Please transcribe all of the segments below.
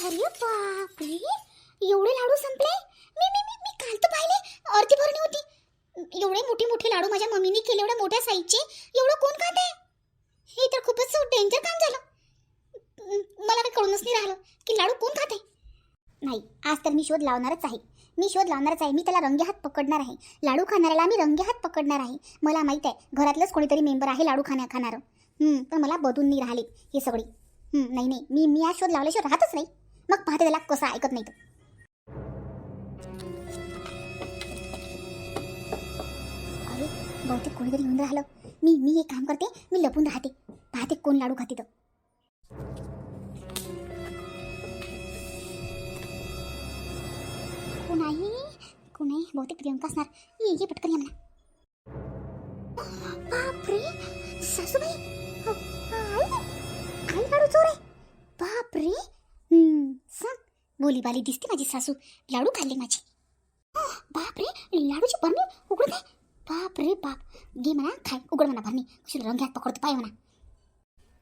अरे बापरे. एवढे लाडू संपले? मी मी मी मी काल तर पाहिले अर्धी भरणी होती. एवढे मोठे मोठे लाडू माझ्या मम्मीने केले एवढ्या मोठ्या साईजचे एवढं कोण खात आहे? हे तर खूपच डेंजर काम झालं. मला काही कळूनच नाही राहिलं की लाडू कोण खाते नाही आज तर मी शोध लावणारच आहे. मी शोध लावणारच आहे. मी त्याला रंगे हात पकडणार आहे. लाडू खाणाऱ्याला मी रंगे हात पकडणार आहे. मला माहीत आहे घरातलंच कोणीतरी मेंबर आहे लाडू खाण्या खाणारं. पण मला बदून नाही राहिले हे सगळे. नाही नाही. मी मी आज शोध लावल्याशिवाय राहतच नाही. मग पाहते त्याला कसा ऐकत नाही तो. अरे बहुतेक कोणीतरी येऊन राहिलं. मी मी एक काम करते मी लपून राहते. पाहते कोण लाडू खाते तर कोण आहे कोण आहे बहुतेक प्रियंका असणार. ये ये पटकन ये म्हणा बापरे सासूबाई. आई आई लाडू चोर आहे. बापरे. बोलीबाली बोली बाली दिसते माझी सासू. लाडू खाल्ले माझे. बाप बापरे लाडूची बरणी उघडत. बाप बापरे बाप. घे म्हणा खाय. उघड म्हणा भरणी कशी रंग्यात पकडतो पाय म्हणा.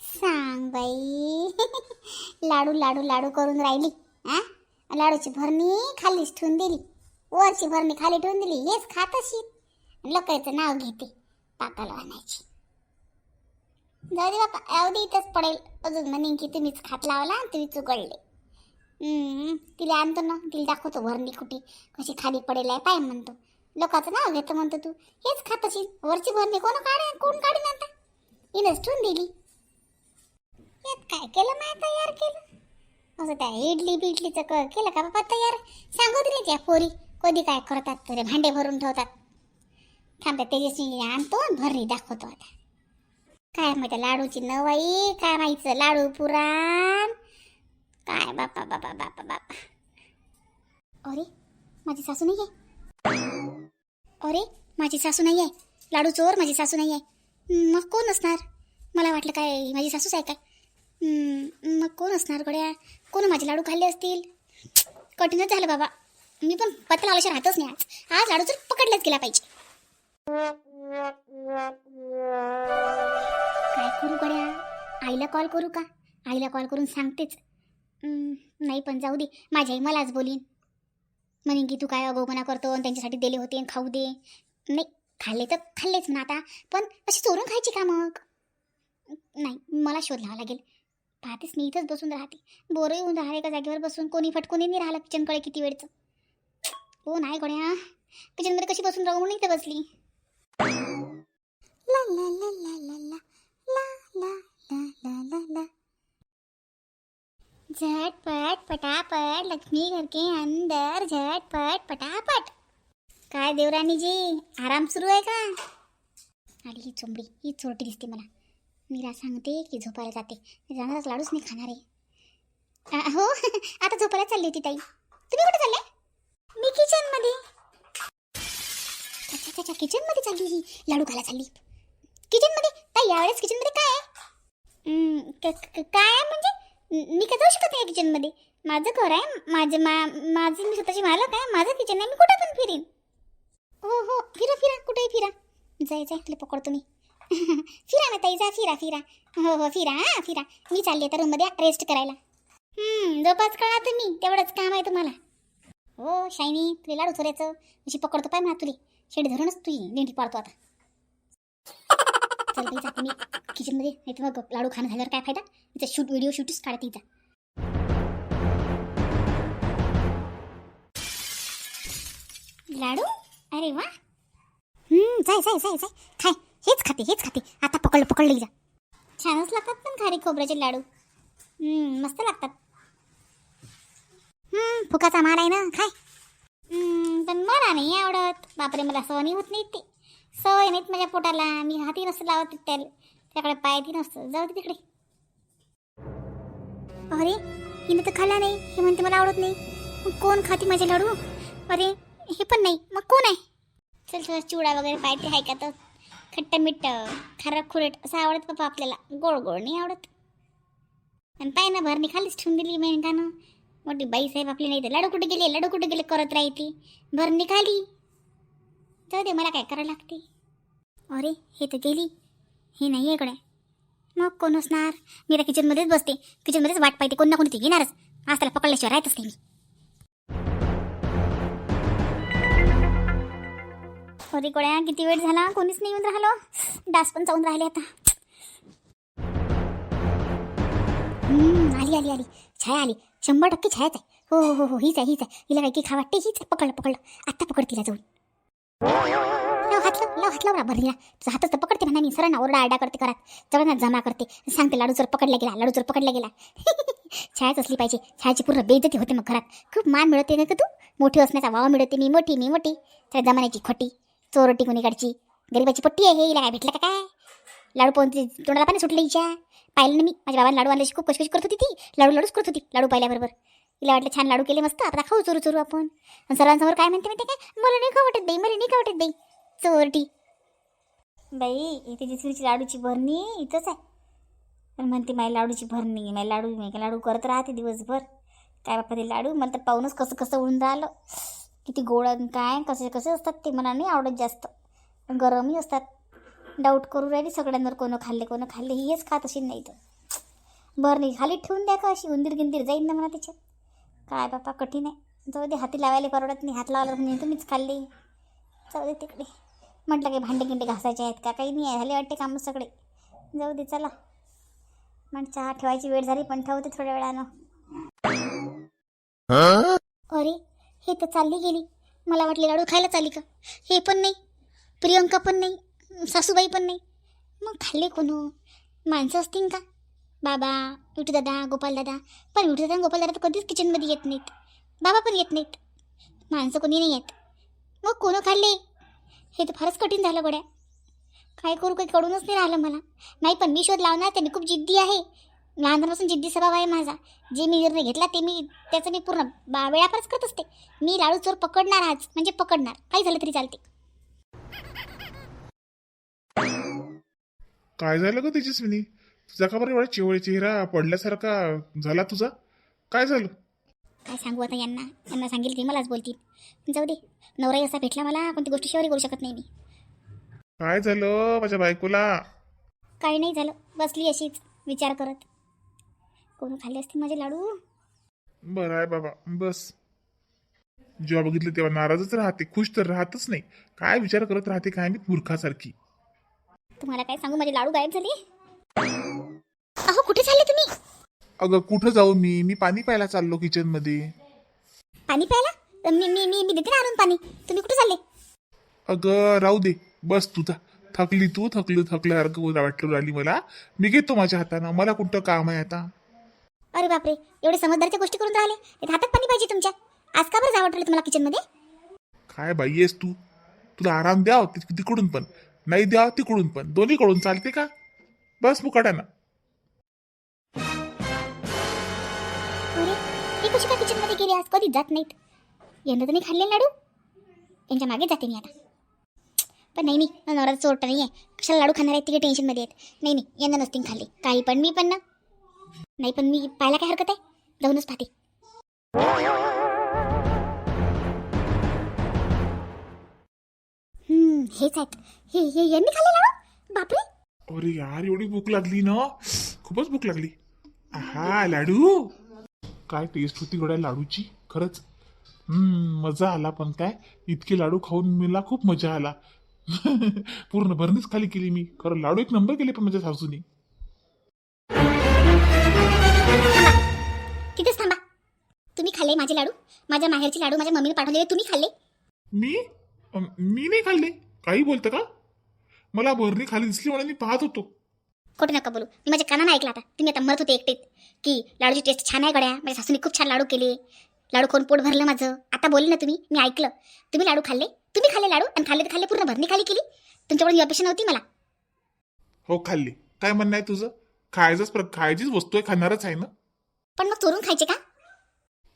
सांग बाई. लाडू लाडू लाडू करून राहिली. आ? लाडूची भरणी खालीच ठेवून दिली. वरची भरणी खाली ठेवून दिली. हेच खात अशी लोकांचं नाव घेते. पाकाला आणायची. जाऊ दे बापा. अवधी इथंच पडेल. अजून म्हणेन की तुम्हीच खात लावला आणि तुम्हीच उघडले. तिला आणतो ना तिला दाखवतो भरणी कुठे कशी खाली पडेल आहे पाय म्हणतो. लोकांचं नाव घेतो म्हणतो तू. हेच खात अशी वरची भरणी कोण काढे कोण काढीन आता? हिनंच ठेवून दिली. यात काय केलं माय तयार केलं? असं त्या इडली बिडलीचं क केलं का बाबा तयार? सांगू दिले त्या पोरी. कधी काय करतात तरी भांडे भरून ठेवतात. थांबते तेजस्वी आणतो आणि भरणी दाखवतो आता. काय माहिती लाडूची नवाई काय माहितीचं लाडू पुराण. काय बापा बापा बापा बापा अरे माझी सासू नाही आहे अरे माझी सासू नाही आहे लाडू चोर माझी सासू नाही आहे मग कोण असणार? मला वाटलं काय माझी सासूच आहे काय? मग कोण असणार गड्या? कोण माझे लाडू खाल्ले असतील? कठीणच झालं बाबा. मी पण पत्ता लावल्याशिवाय राहतच नाही आज. आज लाडू चोर पकडलाच गेला पाहिजे. काय करू गड्या? आईला कॉल करू का? आईला कॉल करून सांगतेच. नाही पण जाऊ दे. माझी आई मलाच बोलीन. म्हणेन की तू काय अगोपणा करतो आणि त्यांच्यासाठी दिले होते आणि खाऊ दे. नाही खाल्ले तर खाल्लेच ना आता. पण अशी चोरून खायची का मग? नाही मला शोध लावा लागेल. पाहतेच मी इथंच बसून राहते. बोरही होऊन राहते एका जागेवर बसून. कोणी फटकून नाही राहिलं किचनकडे किती वेळचं. हो नाही गड्या. किचनमध्ये कशी बसून राहू म्हणून इथे बसली. ला ला ला ला. झटपट पटापट लक्ष्मी घर के अंदर झटपट पटापट. काय देवराणीजी आराम सुरू आहे का? आणि ही चोंबडी ही चोरटी दिसते मला. मीरा सांगते की झोपायला जाते. जाणारच लाडूच नाही खाणार आहे. हो आता झोपायला चालली होती ताई. तुम्ही कुठे चालले? मी किचनमध्ये अच्छा अच्छा किचनमध्ये चालली ही. लाडू खायला चालली. किचनमध्ये ताई यावेळेस किचनमध्ये काय आहे? काय म्हणजे? मी का जाऊ शकत नाही किचनमध्ये माझं घर आहे माझं मा माझी मी स्वतःची मालक आहे माझं किचन आहे मी कुठं पण फिरेन. हो हो फिरा फिरा कुठेही फिरा. जाय जाय तुला पकडतो मी. फिरा ना ताई जा फिरा फिरा. हो हो फिरा हा फिरा. मी चालली आता रूममध्ये रेस्ट करायला. जवळपास कळा तुम्ही तेवढंच काम आहे तुम्हाला. हो शायनी तुला लाडू चोऱ्याचं अशी पकडतो पाय म्हणा तुले. शेड धरूनच तुझी लेंडी पाडतो आता. चल तिचा जाते मी किचनमध्ये नाही तर मग लाडू खाणं झाल्यावर काय फायदा? तिचा शूट व्हिडिओ शूटच काढते तिचा लाडू? अरे वा. हम्म, जाय जाय जाय जाय. खाय. हेच खाते हेच खाते. आता पकडलं पकडलं जा छानच लागतात पण खारी खोबऱ्याचे लाडू. हम्म, मस्त लागतात. हम्म, फुकाचा माल आहे ना. खाय. हम्म, पण मला नाही आवडत. बापरे मला सवनी होत नाही ते. सवय नाहीत माझ्या पोटाला. मी हाती नसतं लावत त्याला. त्याकडे पायती नसतं. जाऊ दे तिकडे. अरे हिनं तर खाल्ला नाही. हे म्हणते मला आवडत नाही. मग कोण खाते माझे लाडू? अरे हे पण नाही. मग कोण आहे? चल थोडा चिवडा वगैरे पाहिजे आहे का तर? खट्ट मिट्ट खारा खुरट असं आवडत बाबा आपल्याला. गोड गोड नाही आवडत. आणि पाय ना भरणी खालीच ठेवून दिली मेहनकानं मोठी बाई साहेब आपली नाही तर. लाडू कुठे गेले? लाडू कुठे गेले? करत राहते. भरणी खाली. जाऊ दे मला काय करावं लागते. अरे हे तर गेली हे नाही इकडे. मग कोण असणार? मी आता किचनमध्येच बसते. किचनमध्येच वाट पाहिजे कोण ना कोणी ती येणारच. आज त्याला पकडल्याशिवाय राहतच नाही मी. अरे गोळ्या किती वेळ झाला? कोणीच नाही येऊन राहिलो. डास पण जाऊन राहिले आता. आली आली आली. छाया आली. शंभर टक्के छायाच आहे. हो हो हो, हो हीच आहे हीच आहे. हिला काही की खा वाटते हीच पकडलं पकडलं. आत्ता पकड तिला जाऊन. लाव हात लाव हात लाव तुझा हातच तर पकडते म्हणा मी सरांना ओरडा आरडा करते घरात सगळ्यांना जमा करते. सांगते लाडू जर पकडला गेला लाडू जर पकडला गेला. छायाच असली पाहिजे. छायाची पूर्ण बेइज्जती होते मग घरात. खूप मान मिळते ना का तू? मोठी असण्याचा वाव मिळते. मी मोठी मी मोठी. त्या जमान्याची खोटी चोरटी कोणीकडची गरीबाची पट्टी आहे हे हिला काय भेटलं का काय? लाडू पाहून ती तोंडाला पाणी सुटलं हिच्या. पाहिलं ना मी? माझ्या बाबांना लाडू आणल्याची खूप कशकशी करत होती ती. लाडू लाडूच करत होती. लाडू पाहिल्याबरोबर. तिला वाटलं छान लाडू केले मस्त आता खाऊ चोरू चोरू आपण. आणि सर्वांसमोर काय म्हणते माहिती काय मला नाही खाऊ वाटत बाई मला नाही खाऊ वाटत बाई. चोरटी. बाई इथे जिसरीची लाडूची भरणी इथंच आहे. पण म्हणते माझी लाडूची भरणी माझी लाडू मी लाडू करत राहते दिवसभर. काय बापा ते लाडू? मला तर पाहूनच कसं कसं उडून राहिलं. किती गोड काय कसे कसे असतात ते मला नाही आवडत जास्त. गरमही असतात. डाऊट करू राहिली सगळ्यांवर कोणं खाल्ले कोणं खाल्ले हेच खात असेल नाही तर. भरणी खाली ठेवून द्या का अशी उंदीर गिंदीर जाईन ना म्हणा त्याच्यात. काय बापा कठीण आहे. जाऊ दे हाती लावायला परवडत नाही. हात लावला म्हणजे तुम्हीच खाल्ले. जाऊ दे तिकडे. म्हटलं काही भांडे गिंडे घासायचे आहेत का? काही नाही आहे. झाले वाटते कामं सगळे. जाऊ दे चला. म्हण चहा ठेवायची वेळ झाली पण ठेवते थोड्या वेळानं. अरे हे तर चालली गेली. मला वाटले लाडू खायला चालली का? हे पण नाही. प्रियंका पण नाही. सासूबाई पण नाही. मग खाल्ले कोण? माणसं असतील का? बाबा विठू दादा गोपाल दादा पण विठू दादा गोपाल दादा तर कधीच किचनमध्ये येत नाहीत. बाबा पण येत नाहीत. माणसं कोणी नाही येत मग कोण खाल्ले? हे तर फारच कठीण झालं गड्या. काय करू काही कळूनच नाही राहिलं मला. नाही पण मी शोध लावणार ते मी खूप जिद्दी आहे. लहानपणापासून जिद्दी स्वभाव आहे माझा. जे मी निर्णय घेतला ते मी त्याचं मी पूर्ण बा वेळापरच करत असते. मी लाडू चोर पकडणार आज म्हणजे पकडणार. काही झालं तरी चालते. काय झालं ग तेजस्विनी तुझा का बरं एवढा चिवळ चेहरा पडल्यासारखा झाला तुझा? काय झालं? काय सांगू आता यांना? यांना सांगेल ते मलाच बोलतील. जाऊ दे नवराही असा भेटला मला कोणती गोष्ट शेवरी करू शकत नाही मी. काय झालं माझ्या बायकोला? काही नाही झालं बसली अशीच विचार करत. कोण खाल्ले असतील माझे लाडू? बरं आहे बाबा बस. जेव्हा बघितलं तेव्हा नाराजच राहते खुश तर राहतच नाही. काय विचार करत राहते काय मी मूर्खासारखी. तुम्हाला काय सांगू माझे लाडू गायब झाले? अहो कुठे चालले तुम्ही? अगं कुठं जाऊ मी? मी पाणी प्यायला चाललो किचनमध्ये पाणी प्यायला? मी मी मी मी देते ना आणून पाणी. तुम्ही कुठे चालले? अगं राहू दे. बस तुझा थकली तू थकली थकल्यासारखं वाटलं राहिली मला. मी घेतो माझ्या हातानं. मला कोणतं काम आहे आता? अरे बापरे एवढे समजदारच्या गोष्टी करून राहिले. ते हातात पाणी पाहिजे तुमच्या. आज का बरं जावं तुम्हाला किचनमध्ये? काय बाई आहेस तू? तुला आराम द्याव ति- तिकडून पण. नाही द्याव तिकडून पण. दोन्हीकडून चालते का? बस मुकाट्यानं. गेले आज कधीच जात नाहीत. यंदा तर नाही खाल्ले लाडू. यांच्या मागे जाते मी आता. पण नाही नाही. नवरा चोरटा नाही आहे कशाला लाडू खाणार आहेत तिकडे टेन्शनमध्ये आहेत. नाही नाही. यंदा नसतील खाल्ले. काही पण मी पण ना. नाही पण मी पाहायला काय हरकत आहे? जाऊनच पाहते. हेच आहेत. हे हे यांनी खाल्ले लाडू? बापरे. अरे यार एवढी भूक लागली ना. खूपच भूक लागली. हा लाडू. काय टेस्ट होती गड्या लाडूची? खरंच? मजा आला पण काय? इतके लाडू खाऊन मला खूप मजा आला. पूर्ण भरणीच खाली केली मी. खरं लाडू एक नंबर केले पण माझ्या सासूनी. तिथेच थांबा. तुम्ही खाल्ले माझे लाडू? माझ्या माहेरचे लाडू माझ्या मम्मीने पाठवलेले तुम्ही खाल्ले? मी? अं, मी नाही खाल्ले. काही बोलतं का? मला भरणी खाली दिसली म्हणून मी पाहत होतो. खोटं नका बोलू. मी माझ्या कानानं ऐकलं आता. तुम्ही आता मरत होते एकटेच की लाडूची टेस्ट छान आहे गड्या. माझ्या सासूने खूप छान लाडू केले. लाडू खाऊन पोट भरलं माझं. आता बोलले ना तुम्ही मी ऐकलं. तुम्ही लाडू खाल्ले? तुम्ही खाल्ले लाडू? आणि खाल्ले तर खाल्ले पूर्ण भरणी खाली केली? तुमच्याकडून ही अपेक्षा नव्हती मला. हो खाल्ले. काय म्हणणं आहे तुझं? खायचंच प्र खायचीच वस्तू आहे खाणारच आहे ना? पण मग चोरून खायचे का?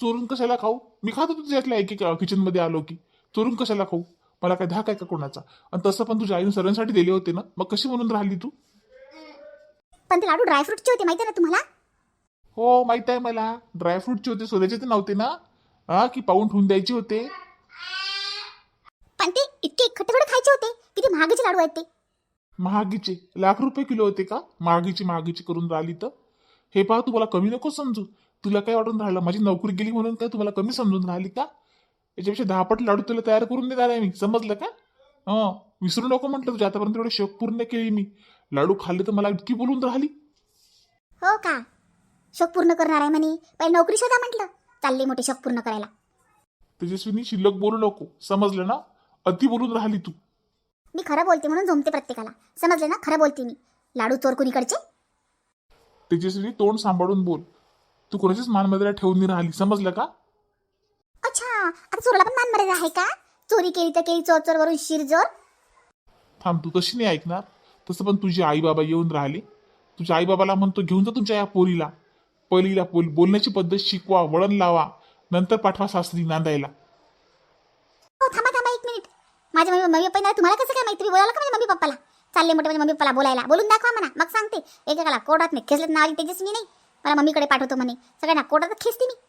चोरून कशाला खाऊ? मी खात होतो तुझ्यातल्या एक किचनमध्ये आलो की. चोरून कशाला खाऊ? मला काय धाक आहे का कोणाचा? आणि तसं पण तुझ्या आईने सर्वांसाठी दिले होते ना? मग कशी म्हणून राहिली तू? पण ते लाडू ड्रायफ्रूटचे होते माहिती आहे ना तुम्हाला? हो माहीत आहे मला. ड्रायफ्रूटचे होते सोन्याचे तर नव्हते ना. हा की पाहून ठेवून द्यायचे होते. पण ते इतके खट्टे खायचे होते किती महागाचे लाडू आहेत ते. महागीचे. लाख रुपये किलो होते का? महागीची महागीची करून राहिली तर. हे पहा तू मला कमी नको समजू. तुला काय वाटून राहिलं? माझी नोकरी गेली म्हणून काय तुम्हाला कमी समजून राहिली का? याच्यापेक्षा दहा पट लाडू तुला तयार करून देणार आहे मी. समजलं का? हं विसरू नको म्हटलं तुझ्या. आतापर्यंत एवढे शोक पूर्ण केली मी. लाडू खाल्ले तर मला इतकी बोलून राहिली. हो का? शोक पूर्ण करणार आहे म्हणे. पहिले नोकरी शोधा म्हटलं. चालले मोठे शोक पूर्ण करायला. तेजस्विनी शिल्लक बोलू नको. समजलं ना? अति बोलून राहिली तू. मी खरं बोलते म्हणून झोमते प्रत्येकाला. समजले ना? खरं बोलते मी. लाडू चोर कुणीकडचे? तेजस्विनी तोंड सांभाळून बोल. तू कोणाचीच मानमर्यादा ठेवून नाही राहिली. समजलं का? अच्छा. आता चोराला पण मान मर्यादा आहे का? चोरी केली तर केली चोर चोर वरून शिरजोर. थांब तू तशी नाही ऐकणार? तसं पण तुझे आई बाबा येऊन राहिले. तुझ्या आईबाबाला म्हणतो घेऊन जा तुमच्या या पोरीला. पहिलीला पोल बोलण्याची पद्धत शिकवा वळण लावा नंतर पाठवा सासरी नांदायला. हो, थांबा थांबा एक मिनिट. माझ्या मम्मी मम्मी पप्पा तुम्हाला कसं काय माहिती? तुम्ही बोलायला का माझ्या मम्मी पप्पाला? चालले मोठे माझ्या मम्मी पप्पाला बोलायला. बोलून दाखवा म्हणा. मग सांगते. एकेकाला कोर्टात नाही. खेचलं नाव तेजस्वी नाही. मला मम्मीकडे पाठवतो म्हणे. सगळ्यांना कोर्टात खेचते मी.